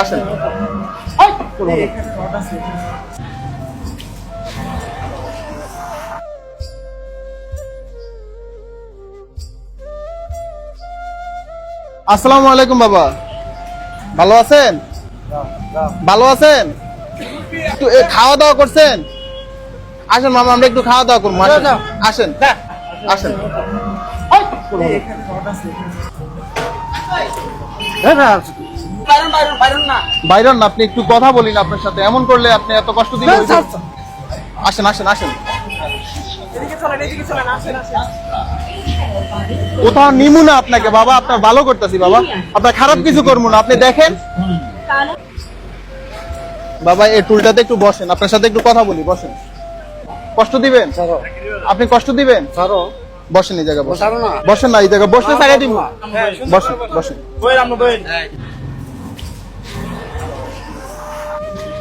আসেন। আসসালামু আলাইকুম বাবা। ভালো আছেন? ভালো আছেন? একটু খাওয়া দাওয়া করছেন? আসেন মামা আমরা একটু খাওয়া দাওয়া করব আসেন। আসেন। আসেন। বাইরন না। আপনি একটু কথা বলিন আপনার সাথে। এমন করলে আপনি এত কষ্ট আসেন আসেন আসেন। কোথাও নিমু না আপনাকে বাবা আপনার ভালো করতেছি বাবা। আপনার খারাপ কিছু করব না আপনি দেখেন। বাবা এই টুলটাতে একটু বসেন আপনার সাথে একটু কথা বলি বসেন। কষ্ট দিবেন? আপনি কষ্ট দিবেন? বসেন এই জায়গায় বসেন। বসেন না এই জায়গায় বসলে সাইডে দিব বসেন বসেন।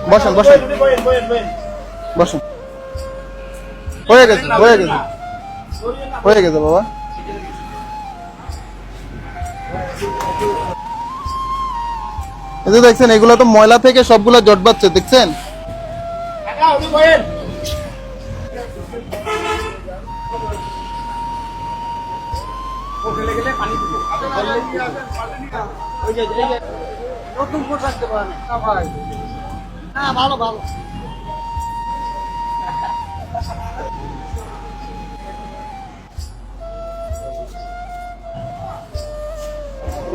বসেন বসেন। বসেন। হয়ে গেছে হয়ে গেছে। হয়ে গেছে, বাবা। এই যে দেখছেন, এগুলো তো ময়লা থেকে সবগুলো জট বাচ্ছে দেখছেন? নতুন পোশাক পারেন। না ভালো ভালো।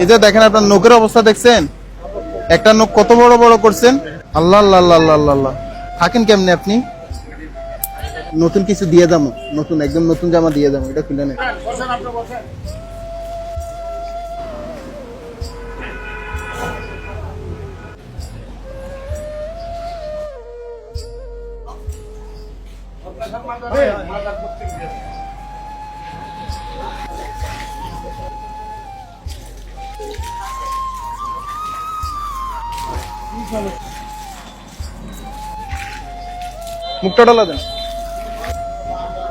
এই যে দেখেন আপনার নখের অবস্থা দেখছেন? একটা নখ কত বড় বড় করছেন? আল্লাহ আল্লাহ আল্লাহ আল্লাহ থাকেন কেমনে আপনি? নতুন কিছু দিয়ে যাব নতুন একদম নতুন জামা দিয়ে যাব এটা খুলে নেই মুখটা ডালা দেন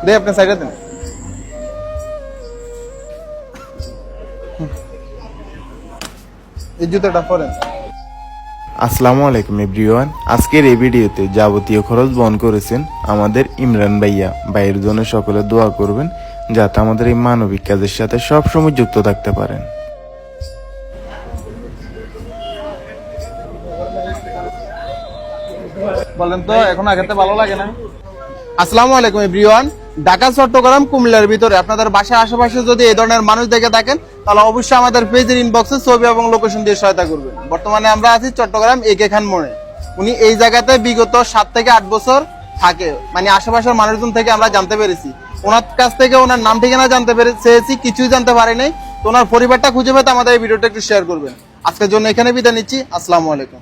দে আপনি সাইডে দেন। এই জুতোটা পরেন আসসালামু আলাইকুম, এভরিওয়ান। আজকের এই ভিডিওতে যাবতীয় খরচ বহন করেছেন আমাদের ইমরান ভাইয়া। ভাইয়ের জন্য সকলে দোয়া করবেন, যাতে আমাদের এই মানবিক কাজের সাথে সবসময় যুক্ত থাকতে পারেন। বলেন তো, এখন আগেতে ভালো লাগে না? আসসালামু আলাইকুম, এভরিওয়ান। ঢাকা, চট্টগ্রাম, কুমিল্লার ভিতরে। আপনাদের বাসার আশেপাশে যদি এই ধরনের মানুষ দেখে থাকেন, তাহলে অবশ্যই আমাদের পেজের ইনবক্সে ছবি এবং লোকেশন দিয়ে সহায়তা করবেন। বর্তমানে আমরা আছি চট্টগ্রাম একে খান মোড়ে। উনি এই জায়গাতে বিগত সাত থেকে আট বছর থাকে। মানে আশেপাশের মানুষজন থেকে আমরা জানতে পেরেছি। ওনার কাছ থেকে ওনার নাম ঠিকানা জানতে পেরে, চেয়েছি, কিছুই জানতে পারি নাই তো ওনার পরিবারটা খুঁজে পেতে আমাদের এই ভিডিওটা একটু শেয়ার করবেন। আজকের জন্য এখানে বিদায় নিচ্ছি। আসসালামু আলাইকুম।